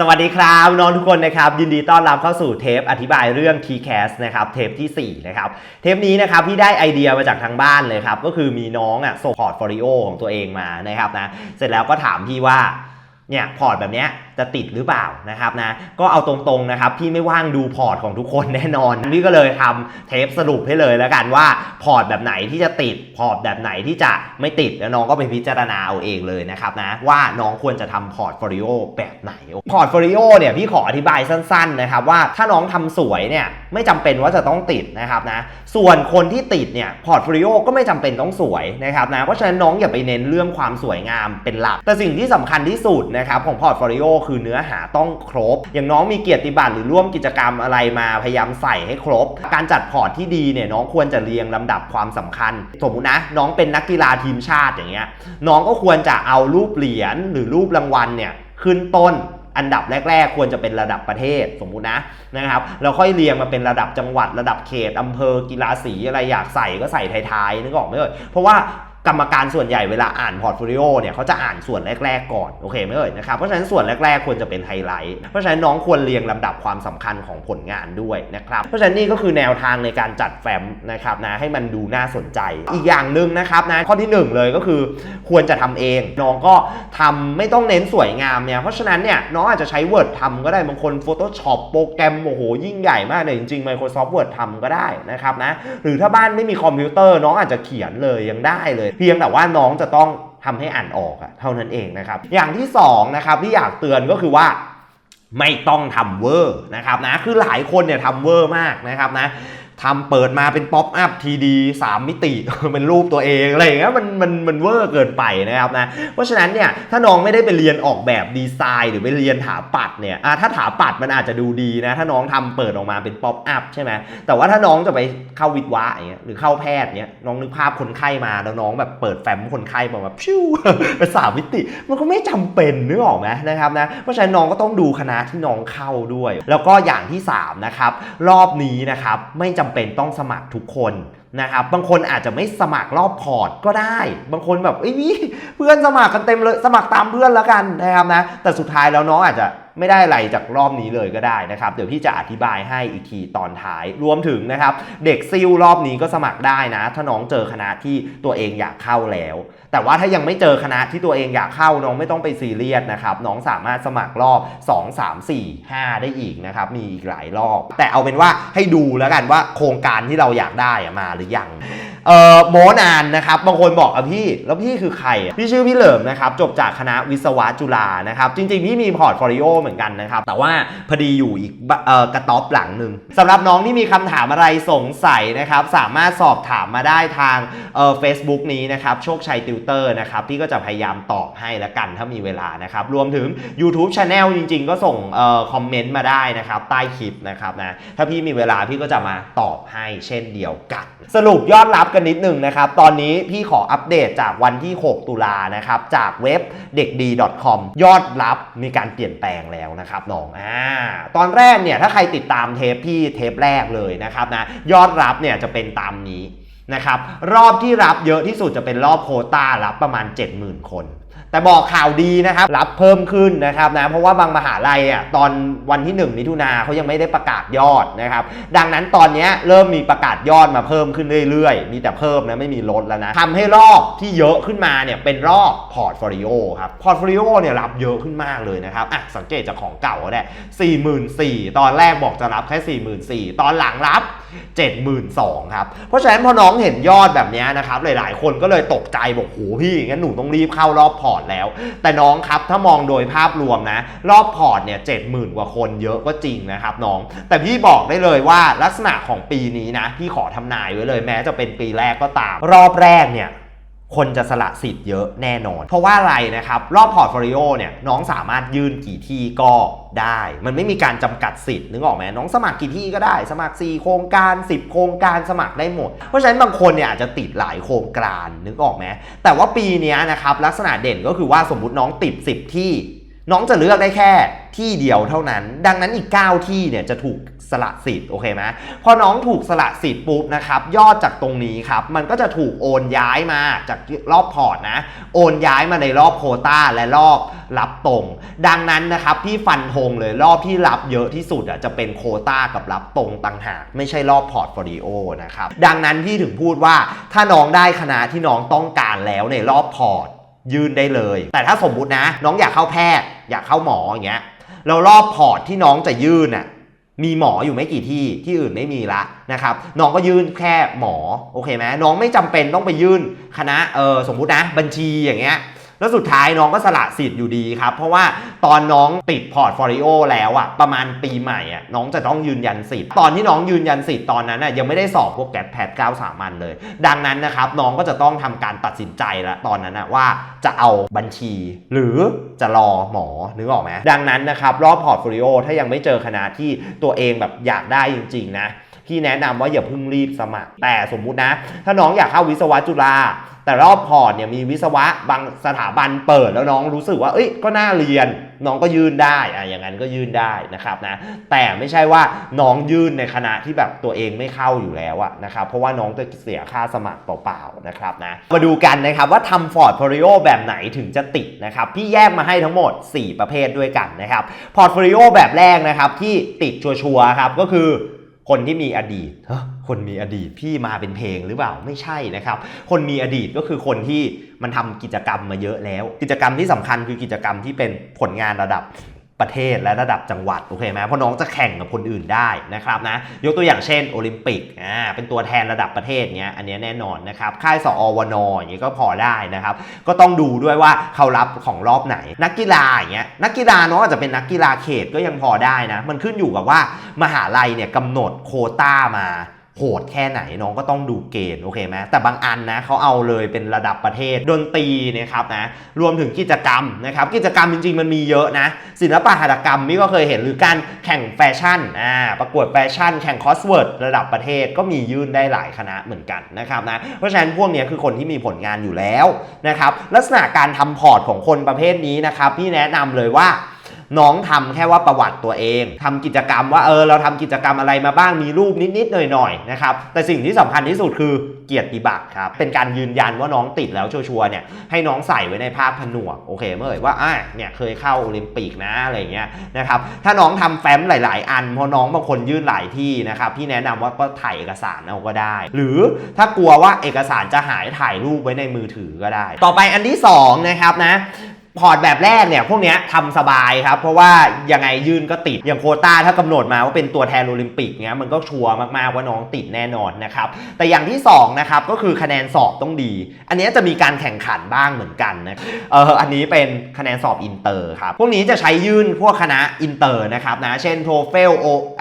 สวัสดีครับน้องทุกคนนะครับยินดีต้อนรับเข้าสู่เทปอธิบายเรื่อง TCAS นะครับเทปที่ 4 นะครับเทปนี้นะครับพี่ได้ไอเดียมาจากทางบ้านเลยครับ ก็คือมีน้องอะส่งพอร์ตโฟลิโอของตัวเองมานะครับนะเสร็จแล้วก็ถามพี่ว่าเนี่ยพอร์ตแบบเนี้ย จะติดหรือเปล่านะครับนะก็เอาตรงๆนะครับพี่ไม่ว่างดูพอร์ตของทุกคนแน่นอนพี่ก็เลยทำเทปสรุปให้เลยแล้วกันว่าพอร์ตแบบไหนที่จะติดพอร์ตแบบไหนที่จะไม่ติดแล้วน้องก็ไปพิจารณาเอาเองเลยนะครับนะว่าน้องควรจะทำพอร์ตโฟลิโอแบบไหนพอร์ตโฟลิโอเนี่ยพี่ขออธิบายสั้นๆนะครับว่าถ้าน้องทำสวยเนี่ยไม่จำเป็นว่าจะต้องติดนะครับนะส่วนคนที่ติดเนี่ยพอร์ตโฟลิโอก็ไม่จำเป็นต้องสวยนะครับนะเพราะฉะนั้นน้องอย่าไปเน้นเรื่องความสวยงามเป็นหลัก แต่สิ่งที่สำคัญที่สุดนะครับของพอร์ตโฟลิโอคือเนื้อหาต้องครบ อย่างน้องมีเกียรติบัตรหรือร่วมกิจกรรมอะไรมาพยายามใส่ให้ครบ การจัดพอร์ตที่ดีเนี่ยน้องควรจะเรียงลำดับความสำคัญ สมมุตินะ น้องเป็นนักกีฬาทีมชาติอย่างเงี้ยน้องก็ควรจะเอารูปเหรียญหรือรูปรางวัลเนี่ยขึ้นต้นอันดับแรก ๆ ควรจะเป็นระดับประเทศสมมุตินะนะครับแล้วค่อยเรียงมาเป็นระดับจังหวัดระดับเขตอำเภอกีฬาสีอะไรอยากใส่ก็ใส่ท้ายๆนึกออกไหมเอ่ยเพราะว่า กรรมการส่วนใหญ่เวลาอ่านพอร์ตโฟลิโอเนี่ยเขาจะอ่านส่วนแรก ๆ ก่อน โอเคไหมเอ่ยนะครับเพราะฉะนั้นส่วนแรก ๆ ควรจะเป็นไฮไลท์เพราะฉะนั้นน้องควรเรียงลำดับความสำคัญของผลงานด้วยนะครับเพราะฉะนั้นนี่ก็คือแนวทางในการจัดแฟ้มนะครับนะให้มันดูน่าสนใจ อีกอย่างหนึ่งนะครับนะข้อที่หนึ่งเลยก็คือ ควรจะทำเองน้องก็ทำไม่ต้องเน้นสวยงามเนี่ยเพราะฉะนั้นเนี่ยน้องอาจจะใช้ Word ทำก็ได้บางคน Photoshop โปรแกรมโอ้โหยิ่งใหญ่มากเลยจริงๆ Microsoft Word ทำก็ได้นะครับนะหรือถ้าบ้านไม่มีคอมพิวเตอร์น้องอาจจะเขียนเลยยังได้เลยเพียงแต่ว่าน้องจะต้องทำให้อ่านออกอะเท่านั้นเองนะครับ อย่างที่สองนะครับที่อยากเตือนก็คือว่าไม่ต้องทำเวอร์นะครับนะคือหลายคนเนี่ยทำเวอร์มากนะครับนะ ทำเปิดมาเป็นป๊อปอัพทีดีสามมิติ เป็นรูปตัวเองอะไรอย่างเงี้ยมันมันมันเวอร์เกินไปนะครับนะเพราะฉะนั้นเนี่ยถ้าน้องไม่ได้ไปเรียนออกแบบดีไซน์ หรือไปเรียนถาปัดเนี่ยถ้าถาปัดมันอาจจะดูดีนะ ถ้าน้องทำเปิดออกมาเป็นป๊อปอัพใช่ไหมแต่ว่าถ้าน้องจะไปเข้าวิทย์วะอย่างเงี้ยหรือเข้าแพทย์เนี้ยน้องนึกภาพคนไข้มาแล้วน้องแบบเปิดแฟ้มคนไข้มาแบบพิ้วเป็นสามมิติ มันก็ไม่จำเป็นนึกออกไหมนะครับนะเพราะฉะนั้นน้องก็ต้องดูคณะที่น้องเข้าด้วย แล้วก็อย่างที่สามนะครับรอบนี้นะครับไม่จำเป็นต้องสมัครทุกคนนะครับ บางคนอาจจะไม่สมัครรอบพอร์ตก็ได้ บางคนแบบเอ้ยนี่เพื่อนสมัครกันเต็มเลย สมัครตามเพื่อนแล้วกันนะครับนะ แต่สุดท้ายแล้วน้องอาจจะ ไม่ได้อะไรจากรอบนี้เลยก็ได้นะครับ เดี๋ยวพี่จะอธิบายให้อีกทีตอนท้าย รวมถึงนะครับ เด็กซิลรอบนี้ก็สมัครได้นะ ถ้าน้องเจอคณะที่ตัวเองอยากเข้าแล้ว แต่ว่าถ้ายังไม่เจอคณะที่ตัวเองอยากเข้าน้องไม่ต้องไปซีเรียสนะครับน้องสามารถสมัครรอบ 2 3 4 5 ได้อีกนะครับมีอีกหลายรอบ แต่เอาเป็นว่าให้ดูแล้วกันว่าโครงการที่เราอยากได้มาหรือยัง เอ่อโมนานนะครับบางคนบอกอะพี่แล้วพี่คือใครอะพี่ชื่อพี่เหลิมนะครับจบจากคณะวิศวะจุฬานะครับจริงๆพี่มีพอร์ตโฟลิโอเหมือนกันนะครับแต่ว่าพอดีอยู่อีกเอ่อกระต๊อบหลังหนึ่งสำหรับน้องที่มีคำถามอะไรสงสัยนะครับสามารถสอบถามมาได้ทางเอ่อเฟซบุ๊กนี้นะครับโชคชัยติวเตอร์นะครับพี่ก็จะพยายามตอบให้ละกันถ้ามีเวลานะครับรวมถึง YouTube Channel จริง ๆ ก็ส่งเอ่อคอมเมนต์มาได้นะครับใต้คลิปนะครับนะถ้าพี่มีเวลาพี่ก็จะมาตอบให้เช่นเดียวกัน สรุปยอดรับกันนิดนึงนะครับ ตอนนี้พี่ขออัปเดตจากวันที่ 6 ตุลานะครับ จากเว็บเด็กดี .com ยอดรับมีการเปลี่ยนแปลงแล้วนะครับน้องอ่าตอนแรกเนี่ยถ้าใครติดตามเทปพี่เทปแรกเลยนะครับนะยอดรับเนี่ยจะเป็นตามนี้นะครับรอบที่รับเยอะที่สุดจะเป็นรอบโคต้ารับประมาณ 70,000 คน แต่บอกข่าวดีนะครับ รับเพิ่มขึ้นนะครับนะเพราะว่าบางมหาลัยอะตอนวันที่1มิถุนาเขายังไม่ได้ประกาศยอดนะครับ ดังนั้นตอนนี้เริ่มมีประกาศยอดมาเพิ่มขึ้นเรื่อยๆ มีแต่เพิ่มนะไม่มีลดแล้วนะทำให้รอบที่เยอะขึ้นมาเนี่ยเป็นรอบพอร์ตโฟลิโอครับพอร์ตโฟลิโอเนี่ยรับเยอะขึ้นมากเลยนะครับอะสังเกตจากของเก่าก็ได้44,000ตอนแรกบอกจะรับแค่44,000ตอนหลังรับ72,000ครับเพราะฉะนั้นพอน้องเห็นยอดแบบนี้นะครับหลายๆ คนก็เลยตกใจบอกโหพี่งั้นหนูต้องรีบเข้ารอบพอร์ตแล้ว แต่น้องครับถ้ามองโดยภาพรวมนะ รอบพอร์ตเนี่ยเจ็ดหมื่นกว่าคนเยอะก็จริงนะครับน้อง แต่พี่บอกได้เลยว่าลักษณะของปีนี้นะพี่ขอทำนายไว้เลยแม้จะเป็นปีแรกก็ตาม รอบแรกเนี่ย คนจะสละสิทธิ์เยอะแน่นอน เพราะว่าอะไรนะครับ รอบพอร์ตโฟลิโอเนี่ยน้องสามารถยื่นกี่ที่ก็ได้ มันไม่มีการจำกัดสิทธิ์นึกออกไหมน้องสมัครกี่ที่ก็ได้ สมัคร 4 โครงการ 10 โครงการสมัครได้หมด เพราะฉะนั้นบางคนเนี่ยอาจจะติดหลายโครงการนึกออกไหมแต่ว่าปีนี้นะครับลักษณะเด่นก็คือว่าสมมติน้องติด 10 ที่ น้องจะเลือกได้แค่ที่เดียวเท่านั้น ดังนั้นอีก 9 ที่เนี่ยจะถูกสละสิทธิ์โอเคไหมพอน้องถูกสละสิทธิ์ปุ๊บนะครับยอดจากตรงนี้ครับมันก็จะถูกโอนย้ายมาจากรอบพอร์ตนะโอนย้ายมาในรอบโคต้าและรอบรับตรง ดังนั้นนะครับพี่ฟันธงเลยรอบที่รับเยอะที่สุดอะจะเป็นโคต้ากับรับตรงต่างหากไม่ใช่รอบพอร์ตโฟลิโอนะครับดังนั้นพี่ถึงพูดว่าถ้าน้องได้คณะที่น้องต้องการแล้วในรอบพอร์ต ยื่นได้เลย แต่ถ้าสมมุตินะ น้องอยากเข้าแพทย์ อยากเข้าหมออย่างเงี้ยแล้วรอบพอร์ตที่น้องจะยื่นน่ะมีหมออยู่ไม่กี่ที่ที่อื่นไม่มีละนะครับน้องก็ยื่นแค่หมอโอเคไหมน้องไม่จำเป็นต้องไปยื่นคณะเออสมมุตินะบัญชีอย่างเงี้ย แล้วสุดท้ายน้องก็สละสิทธิ์อยู่ดีครับ เพราะว่าตอนน้องติดพอร์ตโฟลิโอแล้วอะประมาณปีใหม่อะน้องจะต้องยืนยันสิทธิ์ตอนที่น้องยืนยันสิทธิ์ตอนนั้นอะยังไม่ได้สอบพวกแกดแพดเก้าสามัญเลย ดังนั้นนะครับน้องก็จะต้องทำการตัดสินใจล้วตอนนั้นอะว่าจะเอาบัญชี หรือจะรอหมอนึกออกไหมดังนั้นนะครับรอบพอร์ตโฟลิโอถ้ายังไม่เจอคณะที่ตัวเองแบบอยากได้จริง ๆ นะพี่แนะนำว่าอย่าเพิ่งรีบสมัคร แต่สมมุตินะ ถ้าน้องอยากเข้าวิศวะจุฬา แต่รอบพอร์ตเนี่ยมีวิศวะบางสถาบันเปิดแล้วน้องรู้สึกว่า เอ้ยก็น่าเรียน น้องก็ยื่นได้อะอย่างนั้นก็ยื่นได้นะครับนะ แต่ไม่ใช่ว่าน้องยื่นในคณะที่แบบตัวเองไม่เข้าอยู่แล้วอะนะครับ เพราะว่าน้องจะเสียค่าสมัครเปล่าๆนะครับนะ มาดูกันนะครับว่าทำฟอร์ดโฟลิโอแบบไหนถึงจะติดนะครับ พี่แยกมาให้ทั้งหมด 4 ประเภทด้วยกันนะครับ พอร์ตโฟลิโอแบบแรกนะครับที่ติดชัวร์ๆครับก็คือคนที่มีอดีต คนมีอดีตพี่มาเป็นเพลงหรือเปล่าไม่ใช่นะครับ คนมีอดีตก็คือคนที่มันทำกิจกรรมมาเยอะแล้ว กิจกรรมที่สำคัญคือกิจกรรมที่เป็นผลงานระดับประเทศและระดับจังหวัดโอเคไหมเพราะน้องจะแข่งกับคนอื่นได้นะครับนะยกตัวอย่างเช่นโอลิมปิกอ่าเป็นตัวแทนระดับประเทศเนี้ยอันนี้แน่นอนนะครับค่ายสอวนอย่างงี้ก็พอได้นะครับ ก็ต้องดูด้วยว่าเขารับของรอบไหน นักกีฬาอย่างเงี้ยนักกีฬาน้องอาจจะเป็นนักกีฬาเขตก็ยังพอได้นะ มันขึ้นอยู่กับว่ามหาลัยเนี่ยกำหนดโคต้ามา โหดแค่ไหนน้องก็ต้องดูเกณฑ์โอเคไหมแต่บางอันนะเขาเอาเลยเป็นระดับประเทศดนตรีนะครับนะรวมถึงกิจกรรมนะครับกิจกรรมจริง ๆ มันมีเยอะนะ ศิลปะหัตถกรรมนี่ก็เคยเห็นหรือการแข่งแฟชั่นอ่าประกวดแฟชั่น แข่งคอสเวิร์ดระดับประเทศก็มียื่นได้หลายคณะเหมือนกันนะครับนะเพราะฉะนั้นพวกนี้คือคนที่มีผลงานอยู่แล้วนะครับลักษณะการทำพอร์ตของคนประเภทนี้นะครับพี่แนะนำเลยว่า น้องทำแค่ว่าประวัติตัวเองทำกิจกรรมว่าเออเราทำกิจกรรมอะไรมาบ้างมีรูปนิดๆหน่อยๆนะครับแต่สิ่งที่สำคัญที่สุดคือเกียรติบัตรครับเป็นการยืนยันว่าน้องติดแล้วชัวร์เนี่ยให้น้องใส่ไว้ในภาพผนวกโอเคเมื่อไหร่ว่าอะเนี่ยเคยเข้าโอลิมปิกนะอะไรเงี้ยนะครับถ้าน้องทำแฟ้มหลาย ๆ อันเพราะน้องบางคนยื่นหลายที่นะครับพี่แนะนำว่าก็ถ่ายเอกสารเอาก็ได้ หรือถ้ากลัวว่าเอกสารจะหายถ่ายรูปไว้ในมือถือก็ได้ ต่อไปอันที่สองนะครับนะ พอร์ตแบบแรกเนี่ยพวกนี้ทำสบายครับ เพราะว่ายังไงยื่นก็ติด อย่างโคต้าถ้ากำหนดมาว่าเป็นตัวแทนโอลิมปิกเนี้ยมันก็ชัวร์มากๆว่าน้องติดแน่นอนนะครับแต่อย่างที่สองนะครับก็คือคะแนนสอบต้องดี อันนี้จะมีการแข่งขันบ้างเหมือนกันนะเอออันนี้เป็นคะแนนสอบอินเตอร์ครับพวกนี้จะใช้ยื่นพวกคณะอินเตอร์นะครับนะเช่น TOEFL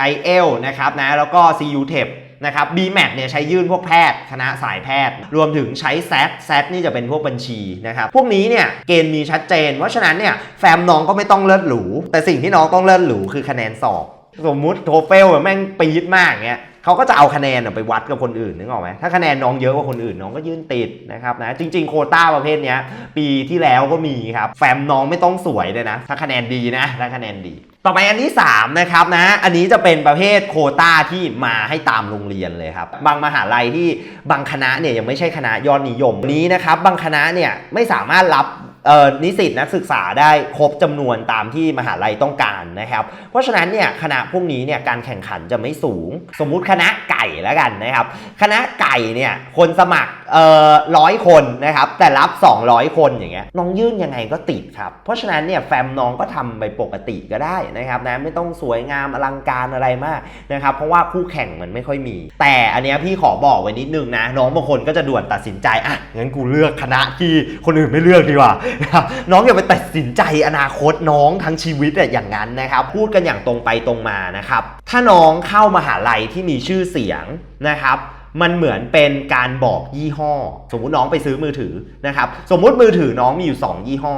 IELTS นะครับนะแล้วก็ CU TEP นะครับ BMAT เนี่ยใช้ยื่นพวกแพทย์ คณะสายแพทย์ รวมถึงใช้ SAT SAT นี่จะเป็นพวกบัญชีนะครับพวกนี้เนี่ยเกณฑ์มีชัดเจน เพราะฉะนั้นเนี่ยแฟมน้องก็ไม่ต้องเลิศหรู แต่สิ่งที่น้องต้องเลิศหรูคือคะแนนสอบสมมุติโทเฟลแม่งปี๊ดมากเงี้ยเขาก็จะเอาคะแนนไปวัดกับคนอื่นนึกออกไหมถ้าคะแนนน้องเยอะกว่าคนอื่นน้องก็ยื่นติดนะครับนะจริง ๆ โคต้าประเภทนี้ปีที่แล้วก็มีครับแฟมน้องไม่ต้องสวยเลยนะ ถ้าคะแนนดีนะถ้าคะแนนดี ต่อไปอันที่3นะครับนะ อันนี้จะเป็นประเภทโควต้าที่มาให้ตามโรงเรียนเลยครับ บางมหาลัยที่บางคณะเนี่ยยังไม่ใช่คณะยอดนิยมนี้นะครับ บางคณะเนี่ยไม่สามารถรับเอ่อนิสิตนักศึกษาได้ครบจำนวนตามที่มหาลัยต้องการนะครับ เพราะฉะนั้นเนี่ยคณะพวกนี้เนี่ยการแข่งขันจะไม่สูง สมมุติคณะไก่แล้วกันนะครับ คณะไก่เนี่ยคนสมัครเอ่อร้อยคนนะครับ แต่รับ 200 คนอย่างเงี้ยน้องยื่นยังไงก็ติดครับ เพราะฉะนั้นเนี่ยแฟมน้องก็ทำไปปกติก็ได้นะครับนะไม่ต้องสวยงามอลังการอะไรมากนะครับ เพราะว่าคู่แข่งมันไม่ค่อยมี แต่อันเนี้ยพี่ขอบอกไว้นิดนึงนะ น้องบางคนก็จะด่วนตัดสินใจอะงั้นกูเลือกคณะที่คนอื่นไม่เลือกดีกว่านะครับน้องอย่าไปตัดสินใจอนาคตน้องทั้งชีวิตอะอย่างนั้นนะครับ พูดกันอย่างตรงไปตรงมานะครับ ถ้าน้องเข้ามหาลัยที่มีชื่อเสียงนะครับ มันเหมือนเป็นการบอกยี่ห้อ สมมุติน้องไปซื้อมือถือนะครับ สมมุติมือถือน้องมีอยู่ 2 ยี่ห้อ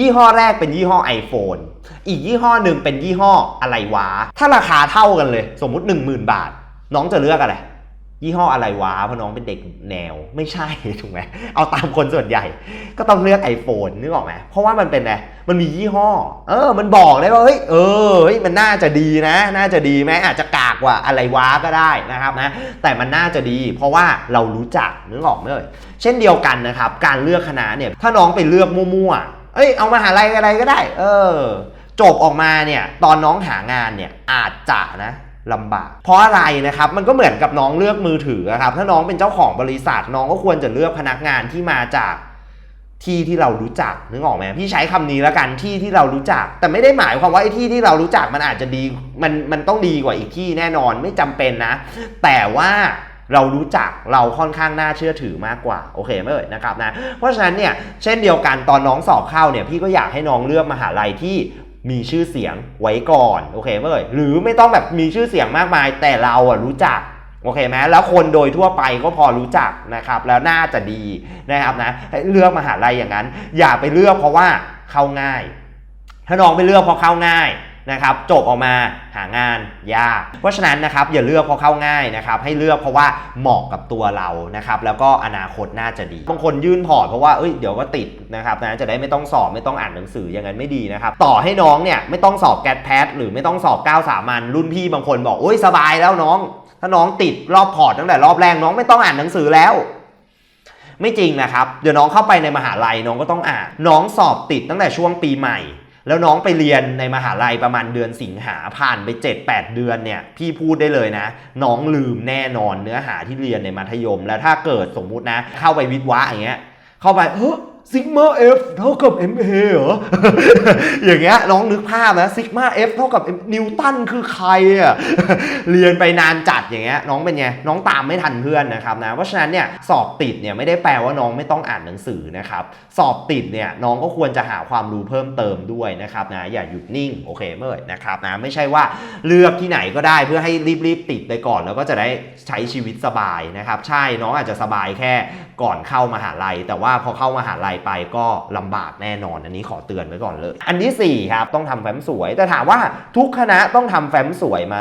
ยี่ห้อแรกเป็นยี่ห้อ iPhone อีกยี่ห้อหนึ่งเป็นยี่ห้ออะไรวะ ถ้าราคาเท่ากันเลย สมมุติ 10,000 บาท น้องจะเลือกอะไร ยี่ห้ออะไรวะเพราะน้องเป็นเด็กแนวไม่ใช่ถูกไหมเอาตามคนส่วนใหญ่ ก็ต้องเลือก iPhone นึกออกไหมเพราะว่ามันเป็นไงมันมียี่ห้อ เออ มันบอกได้ว่าเฮ้ยเออเฮ้ยมันน่าจะดีนะ น่าจะดีไหมอาจจะกากกว่าอะไรวะก็ได้นะครับนะแต่มันน่าจะดี เพราะว่าเรารู้จักนึกออกไหมเอ่ยเช่นเดียวกันนะครับ การเลือกคณะเนี่ยถ้าน้องไปเลือกมั่วๆเอ้ยเอามาหาลัยอะไรก็ได้ เออจบออกมาเนี่ยตอนน้องหางานเนี่ยอาจจะนะ ลำบาก เพราะอะไรนะครับมันก็เหมือนกับน้องเลือกมือถือครับถ้าน้องเป็นเจ้าของบริษัทน้องก็ควรจะเลือกพนักงานที่มาจากที่ที่เรารู้จักนึกออกไหมพี่ใช้คำนี้แล้วกันที่ที่เรารู้จัก แต่ไม่ได้หมายความว่าไอ้ที่ที่เรารู้จักมันอาจจะดีมันมันต้องดีกว่าอีกที่แน่นอนไม่จำเป็นนะ แต่ว่าเรารู้จักเราค่อนข้างน่าเชื่อถือมากกว่าโอเคไหมเอ่ยนะครับนะเพราะฉะนั้นเนี่ยเช่นเดียวกันตอนน้องสอบเข้าเนี่ยพี่ก็อยากให้น้องเลือกมหาลัยที่ มีชื่อเสียงไว้ก่อนโอเคไหมเอ่ยหรือไม่ต้องแบบมีชื่อเสียงมากมาย แต่เราอะรู้จักโอเคไหมแล้วคนโดยทั่วไปก็พอรู้จักนะครับ แล้วน่าจะดีนะครับนะเลือกมหาลัยอย่างนั้น อย่าไปเลือกเพราะว่าเข้าง่าย ถ้าน้องไปเลือกเพราะเข้าง่าย นะครับจบออกมาหางานยาก เพราะฉะนั้นนะครับอย่าเลือกเพราะเข้าง่ายนะครับให้เลือกเพราะว่าเหมาะกับตัวเรานะครับแล้วก็อนาคตน่าจะดีบางคนยื่นพอร์ตเพราะว่าเอ้ยเดี๋ยวก็ติดนะครับนะจะได้ไม่ต้องสอบไม่ต้องอ่านหนังสืออย่างนั้นไม่ดีนะครับต่อให้น้องเนี่ยไม่ต้องสอบแกดแพทหรือไม่ต้องสอบ9สามัญรุ่นพี่บางคนบอกโอ้ยสบายแล้วน้อง ถ้าน้องติดรอบพอร์ตตั้งแต่รอบแรกน้องไม่ต้องอ่านหนังสือแล้วไม่จริงนะครับ เดี๋ยวน้องเข้าไปในมหาลัยน้องก็ต้องอ่าน น้องสอบติดตั้งแต่ช่วงปีใหม่ แล้วน้องไปเรียนในมหาลัยประมาณเดือนสิงหาผ่านไป 7-8 เดือนเนี่ย พี่พูดได้เลยนะ น้องลืมแน่นอนเนื้อหาที่เรียนในมัธยม แล้วถ้าเกิดสมมุตินะ เข้าไปวิทย์วะอย่างเงี้ยเข้าไปเออ ซิกมาเอฟเท่ากับ MA เหรอ อย่างเงี้ยน้องนึกภาพนะซิกมาเอฟเท่ากับนิวตันคือใครอะ เรียนไปนานจัดอย่างเงี้ยน้องเป็นไง น้องตามไม่ทันเพื่อนนะครับนะ เพราะฉะนั้นเนี่ยสอบติดเนี่ยไม่ได้แปลว่าน้องไม่ต้องอ่านหนังสือนะครับ สอบติดเนี่ยน้องก็ควรจะหาความรู้เพิ่มเติมด้วยนะครับนะอย่าหยุดนิ่งโอเคเมื่อนะครับนะไม่ใช่ว่าเลือกที่ไหนก็ได้เพื่อให้รีบๆติดไปก่อน แล้วก็จะได้ใช้ชีวิตสบายนะครับใช่น้องอาจจะสบายแค่ ก่อนเข้ามหาลัย แต่ว่าพอเข้ามหาลัยไปก็ลำบากแน่นอน อันนี้ขอเตือนไว้ก่อนเลย อันที่สี่ครับต้องทำแฟ้มสวย แต่ถามว่าทุกคณะต้องทำแฟ้มสวยไหม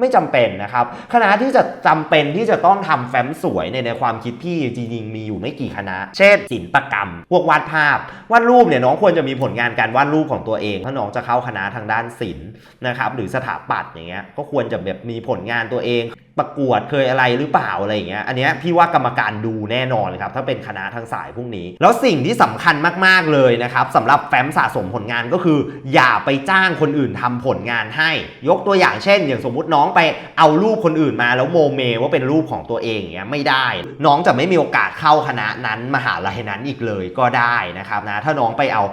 ไม่จำเป็นนะครับคณะที่จะจำเป็นที่จะต้องทำแฟ้มสวยในในความคิดพี่จริงๆมีอยู่ไม่กี่คณะ เช่นศิลปกรรม พวกวาดภาพวาดรูปเนี่ยน้องควรจะมีผลงานการวาดรูปของตัวเองถ้าน้องจะเข้าคณะทางด้านศิลป์นะครับหรือสถาปัตย์อย่างเงี้ยก็ควรจะแบบมีผลงานตัวเอง ประกวดเคยอะไรหรือเปล่าอะไรอย่างเงี้ยอันเนี้ยพี่ว่ากรรมการดูแน่นอนเลยครับถ้าเป็นคณะทางสายพวกนี้ แล้วสิ่งที่สำคัญมากๆเลยนะครับสำหรับแฟ้มสะสมผลงานก็คือ อย่าไปจ้างคนอื่นทำผลงานให้ ยกตัวอย่างเช่น อย่างสมมุติน้องไปเอารูปคนอื่นมาแล้วโมเมว่าเป็นรูปของตัวเองอย่างเงี้ยไม่ได้ น้องจะไม่มีโอกาสเข้าคณะนั้นมหาลัยนั้นอีกเลยก็ได้นะครับนะถ้าน้องไปเอา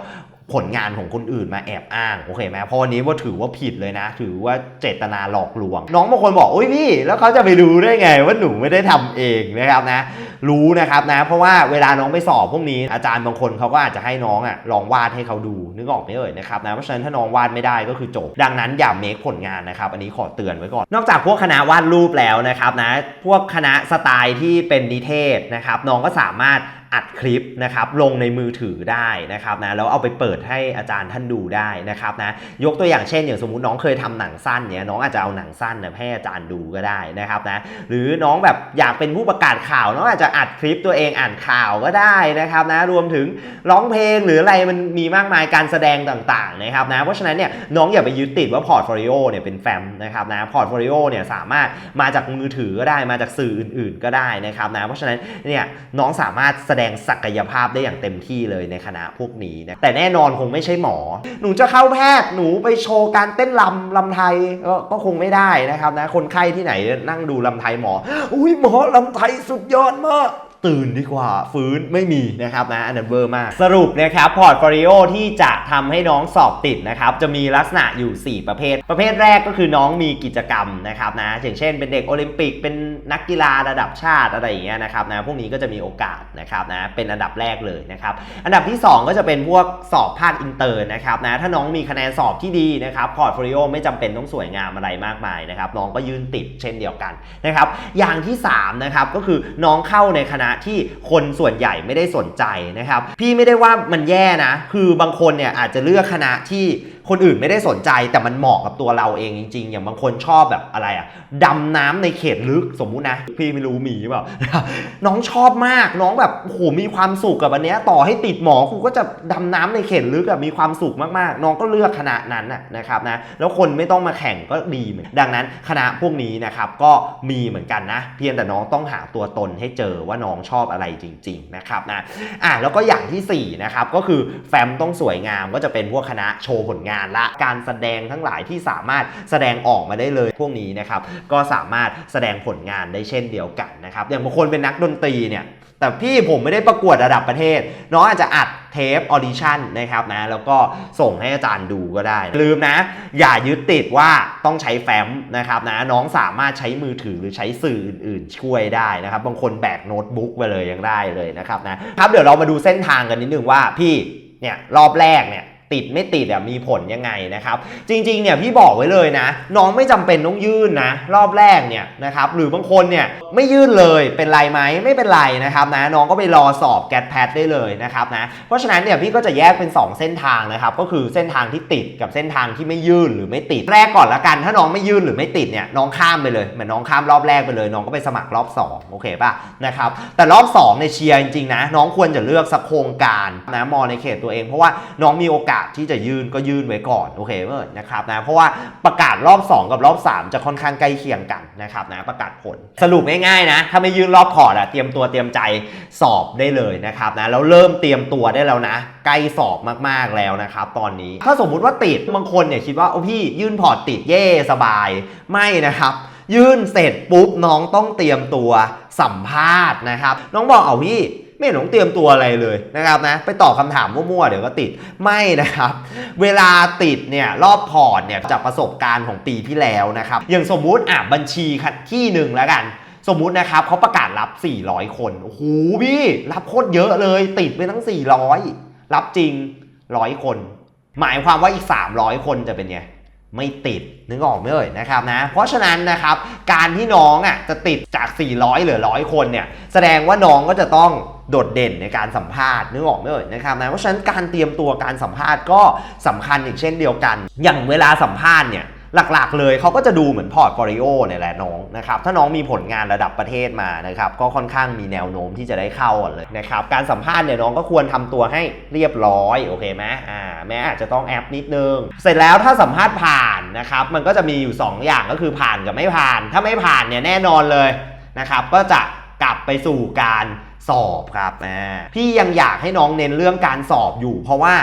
ผลงานของคนอื่นมาแอบอ้างโอเคไหมเพราะวันนี้ว่าถือว่าผิดเลยนะ ถือว่าเจตนาหลอกลวง น้องบางคนบอกอุ้ยพี่ แล้วเขาจะไปรู้ได้ไงว่าหนูไม่ได้ทำเองนะครับนะ รู้นะครับนะ เพราะว่าเวลาน้องไปสอบพวกนี้ อาจารย์บางคนเขาก็อาจจะให้น้องอะลองวาดให้เขาดูนึกออกไหมเอ่ยนะครับนะเพราะฉะนั้นถ้าน้องวาดไม่ได้ก็คือจบ ดังนั้นอย่าเมคผลงานนะครับอันนี้ขอเตือนไว้ก่อน นอกจากพวกคณะวาดรูปแล้วนะครับนะพวกคณะสไตล์ที่เป็นนิเทศนะครับน้องก็สามารถ อัดคลิปนะครับลงในมือถือได้นะครับนะแล้วเอาไปเปิดให้อาจารย์ท่านดูได้นะครับนะยกตัวอย่างเช่น อย่างสมมุติน้องเคยทำหนังสั้นเนี่ยน้องอาจจะเอาหนังสั้นเนี่ยให้อาจารย์ดูก็ได้นะครับนะหรือน้องแบบอยากเป็นผู้ประกาศข่าวน้องอาจจะอัดคลิปตัวเองอ่านข่าวก็ได้นะครับนะรวมถึงร้องเพลงหรืออะไรมันมีมากมายการแสดงต่างๆนะครับนะเพราะฉะนั้นเนี่ยน้องอย่าไปยึดติดว่าพอร์ตโฟลิโอเนี่ยเป็นแฟมนะครับนะพอร์ตโฟลิโอเนี่ยสามารถมาจากมือถือก็ได้มาจากสื่ออื่น ๆ ก็ได้นะครับนะเพราะฉะนั้นเนี่ยน้องสามารถแสดงงศักยภาพได้อย่างเต็มที่เลยในคณะพวกนี้นะแต่แน่นอนคงไม่ใช่หมอ หนูจะเข้าแพทย์หนูไปโชว์การเต้นลำลำไทยก็คงไม่ได้นะครับนะคนไข้ที่ไหนนั่งดูลำไทยหมออุ้ยหมอลำไทยสุดยอดมากตื่นดีกว่าฟื้นไม่มีนะครับนะอันนั้นเวอร์มาก สรุปนะครับพอร์ตโฟลิโอที่จะทำให้น้องสอบติดนะครับ จะมีลักษณะอยู่ 4 ประเภท ประเภทแรกก็คือน้องมีกิจกรรมนะครับนะอย่างเช่นเป็นเด็กโอลิมปิกเป็น นักกีฬาระดับชาติอะไรอย่างเงี้ยนะครับนะพวกนี้ก็จะมีโอกาสนะครับนะเป็นอันดับแรกเลยนะครับอันดับที่ 2 ก็จะเป็นพวกสอบภาคอินเตอร์นะครับนะถ้าน้องมีคะแนนสอบที่ดีนะครับพอร์ตโฟลิโอไม่จำเป็นต้องสวยงามอะไรมากมายนะครับน้องก็ยืนติดเช่นเดียวกันนะครับอย่างที่3นะครับก็คือน้องเข้าในคณะที่คนส่วนใหญ่ไม่ได้สนใจนะครับพี่ไม่ได้ว่ามันแย่นะคือบางคนเนี่ยอาจจะเลือกคณะที่คนอื่นไม่ได้สนใจแต่มันเหมาะกับตัวเราเองจริง ๆ อย่างบางคนชอบแบบอะไรอะดำน้ำในเขตลึกสมมุตินะ พี่ไม่รู้มีหรือเปล่าน้องชอบมากน้องแบบโอ้โหมีความสุขกับอันเนี้ยต่อให้ติดหมอครูก็จะดำน้ำในเขตลึกอะมีความสุขมากๆ น้องก็เลือกคณะนั้นนะนะครับนะแล้วคนไม่ต้องมาแข่งก็ดีเหมือนดังนั้นคณะพวกนี้นะครับก็มีเหมือนกันนะ เพียงแต่น้องต้องหาตัวตนให้เจอว่าน้องชอบอะไรจริง ๆ นะครับนะอะแล้วก็อย่างที่สี่นะครับก็คือแฟมต้องสวยงามก็จะเป็นพวกคณะโชว์ผลงานละการแสดงทั้งหลายที่สามารถแสดงออกมาได้เลยพวกนี้นะครับก็สามารถแสดงผลงานได้เช่นเดียวกันนะครับอย่างบางคนเป็นนักดนตรีเนี่ยแต่พี่ผมไม่ได้ประกวดระดับประเทศ น้องอาจจะอัดเทปออดิชั่นนะครับนะแล้วก็ส่งให้อาจารย์ดูก็ได้ ลืมนะ อย่ายึดติดว่าต้องใช้แฟ้มนะครับนะน้องสามารถใช้มือถือหรือใช้สื่ออื่นๆ ช่วยได้นะครับ บางคนแบกโน้ตบุ๊กไปเลยยังได้เลยนะครับนะครับเดี๋ยวเรามาดูเส้นทางกันนิดนึงว่าพี่เนี่ยรอบแรกเนี่ย ติดไม่ติดอะมีผลยังไงนะครับ จริงๆเนี่ยพี่บอกไว้เลยนะ น้องไม่จำเป็นต้องยื่นนะ รอบแรกเนี่ยนะครับหรือบางคนเนี่ยไม่ยื่นเลยเป็นไรไหมไม่เป็นไรนะครับนะน้องก็ไปรอสอบแกดแพดได้เลยนะครับนะเพราะฉะนั้นเนี่ยพี่ก็จะแยกเป็น 2 เส้นทางนะครับก็คือเส้นทางที่ติดกับเส้นทางที่ไม่ยื่นหรือไม่ติดแรกก่อนละกัน ถ้าน้องไม่ยื่นหรือไม่ติดเนี่ยน้องข้ามไปเลยเหมือนน้องข้ามรอบแรกไปเลย น้องก็ไปสมัครรอบ 2 โอเคป่ะนะครับแต่รอบ2ในเชียร์จริงๆนะน้องควรจะเลือกสักโครงการนะมอในเขตตัวเองเพราะว่าน้องมีโอกาสที่จะยื่นก็ยื่นไว้ก่อนโอเคเมื่อนะครับนะเพราะว่าประกาศรอบ 2 กับรอบ 3 จะค่อนข้างใกล้เคียงกันนะครับนะประกาศผลสรุปง่ายๆนะถ้าไม่ยื่นรอบพอร์ตอะเตรียมตัวเตรียมใจสอบได้เลยนะครับนะแล้วเริ่มเตรียมตัวได้แล้วนะใกล้สอบมากๆแล้วนะครับตอนนี้ถ้าสมมุติว่าติดบางคนเนี่ยคิดว่าโอ้พี่ยื่นพอร์ตติดเย่สบายไม่นะครับยื่นเสร็จปุ๊บน้องต้องเตรียมตัวสัมภาษณ์นะครับ น้องบอกเอาพี่ ไม่หนต้องเตรียมตัวอะไรเลยนะครับนะไปตอบคำถามมั่วๆเดี๋ยวก็ติดไม่นะครับ เวลาติดเนี่ยรอบพอร์ตเนี่ยจากประสบการณ์ของปีที่แล้วนะครับอย่างสมมุติอะบัญชีคดที่หนึ่งแล้วกันสมมุตินะครับเขาประกาศรับ 400 คน โอ้โหพี่ รับโคตรเยอะเลย ติดไปทั้ง 400 รับจริง 100 คน หมายความว่าอีก 300 คนจะเป็นไง ไม่ติด นึกออกไหมเอ่ยนะครับนะ เพราะฉะนั้นนะครับ การที่น้องอะจะติดจาก 400 เหลือร้อยคนเนี่ย แสดงว่าน้องก็จะต้อง โดดเด่นในการสัมภาษณ์นึกออกไหมเอ่ยนะครับนะเพราะฉะนั้นการเตรียมตัวการสัมภาษณ์ก็สำคัญอีกเช่นเดียวกัน อย่างเวลาสัมภาษณ์เนี่ยหลักๆ เลยเขาก็จะดูเหมือนพอร์ตโฟลิโอเนี่ยแหละน้องนะครับถ้าน้องมีผลงานระดับประเทศมานะครับก็ค่อนข้างมีแนวโน้มที่จะได้เข้าก่อนเลยนะครับการสัมภาษณ์เนี่ยน้องก็ควรทำตัวให้เรียบร้อยโอเคไหมอ่าแม้อาจจะต้องแอปนิดนึง เสร็จแล้วถ้าสัมภาษณ์ผ่านนะครับมันก็จะมีอยู่ 2 อย่างก็คือผ่านกับไม่ผ่าน ถ้าไม่ผ่านเนี่ยแน่นอนเลยนะครับก็จะกลับไปสู่การ สอบครับอ่าพี่ยังอยากให้น้องเน้นเรื่องการสอบอยู่ เพราะว่า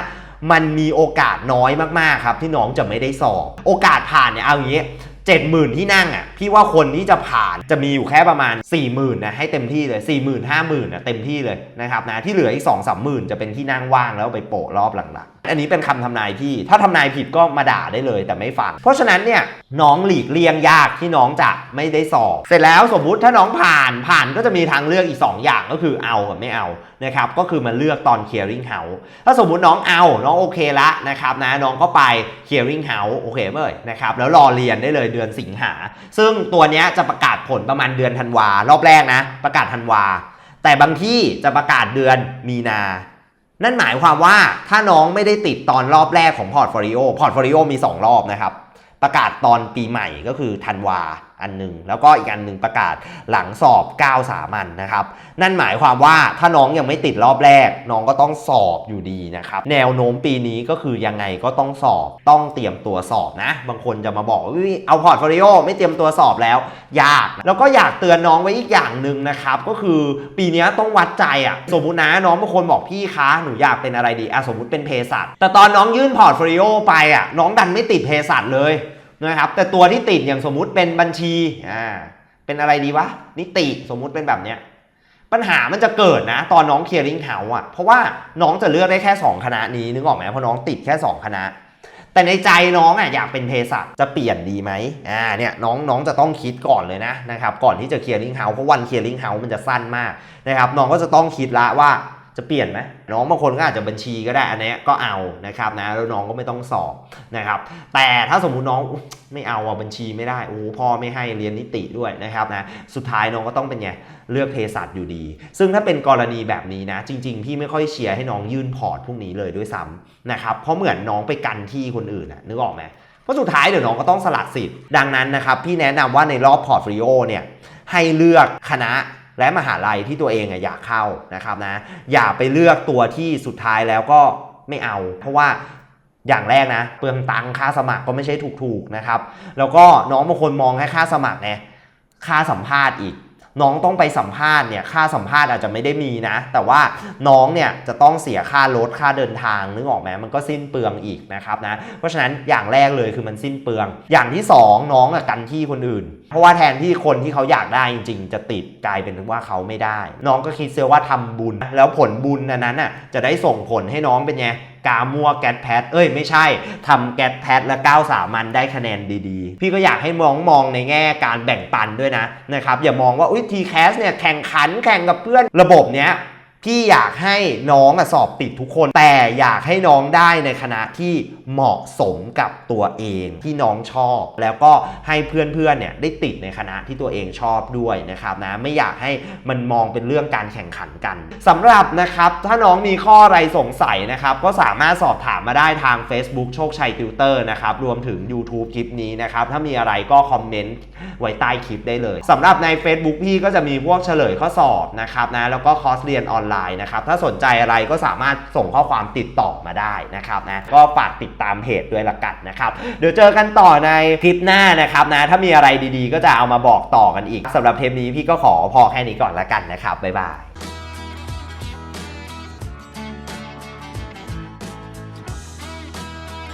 มันมีโอกาสน้อยมากๆครับ ที่น้องจะไม่ได้สอบ โอกาสผ่านเนี่ยเอาอย่างนี้เจ็ดหมื่นที่นั่งอะพี่ว่าคนที่จะผ่านจะมีอยู่แค่ประมาณ4ี่หมื่นนะให้เต็มที่เลย4ี่หมื่นห้าหมื่นนะเต็มที่เลยนะครับนะที่เหลืออีกสองสามหมื่นจะเป็นที่นั่งว่างแล้วไปโปะรอบหลังๆอันนี้เป็นคำทำนายพี่ ถ้าทำนายผิดก็มาด่าได้เลยแต่ไม่ฟัง เพราะฉะนั้นเนี่ยน้องหลีกเลี่ยงยากที่น้องจะไม่ได้สอบ เสร็จแล้วสมมุติถ้าน้องผ่านผ่านก็จะมีทางเลือกอีก 2 อย่างก็คือเอากับไม่เอานะครับก็คือมาเลือกตอน clearing house ถ้าสมมุติน้องเอาน้องโอเคละนะครับนะน้องก็ไป clearing house โอเคเมื่อยนะครับแล้วรอเรียนได้เลยเดือนสิงหา ซึ่งตัวนี้จะประกาศผลประมาณเดือนธันวารอบแรกนะ ประกาศธันวา แต่บางที่จะประกาศเดือนมีนา นั่นหมายความว่าถ้าน้องไม่ได้ติดตอนรอบแรกของพอร์ตโฟลิโอพอร์ตโฟลิโอมี 2 รอบนะครับ ประกาศตอนปีใหม่ก็คือธันวา อันหนึ่งแล้วก็อีกอันหนึ่งประกาศหลังสอบ 9 สามัญนนะครับ นั่นหมายความว่าถ้าน้องยังไม่ติดรอบแรก น้องก็ต้องสอบอยู่ดีนะครับ แนวโน้มปีนี้ก็คือยังไงก็ต้องสอบต้องเตรียมตัวสอบนะ บางคนจะมาบอกเอาพอร์ตโฟลิโอไม่เตรียมตัวสอบแล้ว ยาก แล้วก็อยากเตือนน้องไว้อีกอย่างหนึ่งนะครับ ก็คือปีนี้ต้องวัดใจอะสมมตินะน้องบางคนบอกพี่คะหนูอยากเป็นอะไรดีอะสมมติเป็นเภสัชแต่ตอนน้องยื่นพอร์ตโฟลิโอไปอะน้องดันไม่ติดเภสัชเลย นะครับแต่ตัวที่ติดอย่างสมมุติเป็นบัญชีอ่าเป็นอะไรดีวะนิติสมมุติเป็นแบบเนี้ยปัญหามันจะเกิดนะ ตอนน้องเคลียร์ลิงเฮาส์อะเพราะว่าน้องจะเลือกได้แค่ 2 คณะนี้นึกออกไหมเพราะน้องติดแค่ 2 คณะ แต่ในใจน้องอะอยากเป็นเภสัชจะเปลี่ยนดีไหมอ่าเนี่ยน้องน้องจะต้องคิดก่อนเลยนะนะครับก่อนที่จะเคลียร์ลิงเฮาส์เพราะวันเคลียร์ลิงเฮาส์มันจะสั้นมากนะครับน้องก็จะต้องคิดละว่า จะเปลี่ยนไหมน้องบางคนก็อาจจะบัญชีก็ได้อันนี้ก็เอานะครับนะแล้วน้องก็ไม่ต้องสอบนะครับ แต่ถ้าสมมุติน้องไม่เอาอะบัญชีไม่ได้โอ้พ่อไม่ให้เรียนนิติด้วยนะครับนะสุดท้ายน้องก็ต้องเป็นไงเลือกเภสัชอยู่ดี ซึ่งถ้าเป็นกรณีแบบนี้นะ จริง ๆ พี่ไม่ค่อยเชียร์ให้น้องยื่นพอร์ตพวกนี้เลยด้วยซ้ำนะครับเพราะเหมือนน้องไปกันที่คนอื่นนะนึกออกไหมเพราะสุดท้ายเดี๋ยวน้องก็ต้องสละสิทธิ์ดังนั้นนะครับพี่แนะนำว่าในรอบพอร์ตโฟลิโอเนี่ยให้เลือกคณะ และมหาลัยที่ตัวเองอยากเข้านะครับนะอย่าไปเลือกตัวที่สุดท้ายแล้วก็ไม่เอา เพราะว่าอย่างแรกนะ เปลืองตังค่าสมัครก็ไม่ใช่ถูกๆนะครับ แล้วก็น้องบางคนมองแค่ค่าสมัครไงค่าสัมภาษณ์อีก น้องต้องไปสัมภาษณ์เนี่ยค่าสัมภาษณ์อาจจะไม่ได้มีนะ แต่ว่าน้องเนี่ยจะต้องเสียค่ารถค่าเดินทางนึกออกไหมมันก็สิ้นเปลืองอีกนะครับนะเพราะฉะนั้นอย่างแรกเลยคือมันสิ้นเปลือง อย่างที่สองน้องกันที่คนอื่น เพราะว่าแทนที่คนที่เขาอยากได้จริง ๆ จะติดกลายเป็นว่าเขาไม่ได้ น้องก็คิดเสียว่าทำบุญ แล้วผลบุญนั้นน่ะจะได้ส่งผลให้น้องเป็นไงกามัวแกดแพดเอ้ยไม่ใช่ทำแกดแพดและก้าวสามันได้คะแนนดีๆ พี่ก็อยากให้มองมองในแง่การแบ่งปันด้วยนะนะครับอย่ามองว่าอุ้ยทีแคสเนี่ยแข่งขันแข่งกับเพื่อนระบบเนี้ย พี่อยากให้น้องอสอบติดทุกคน แต่อยากให้น้องได้ในคณะที่เหมาะสมกับตัวเองที่น้องชอบ แล้วก็ให้เพื่อนๆเนี่ยได้ติดในคณะที่ตัวเองชอบด้วยนะครับนะไม่อยากให้มันมองเป็นเรื่องการแข่งขันกันสำหรับนะครับถ้าน้องมีข้ออะไรสงสัยนะครับก็สามารถสอบถามมาได้ทาง Facebook โชคชัยติวเตอร์นะครับรวมถึง YouTube คลิปนี้นะครับถ้ามีอะไรก็คอมเมนต์ไว้ใต้คลิปได้เลยสำหรับใน Facebook พี่ก็จะมีพวกเฉลยข้อสอบนะครับนะแล้วก็คอร์สเรียนออนไลน์นะครับถ้าสนใจอะไรก็สามารถส่งข้อความติดต่อมาได้นะครับนะก็ฝากติดตามเพจด้วยละกันนะครับเดี๋ยวเจอกันต่อในคลิปหน้านะครับนะถ้ามีอะไรดีๆ ก็จะเอามาบอกต่อกันอีกสำหรับเทปนี้พี่ก็ขอพอแค่นี้ก่อนละกันนะครับบ๊ายบาย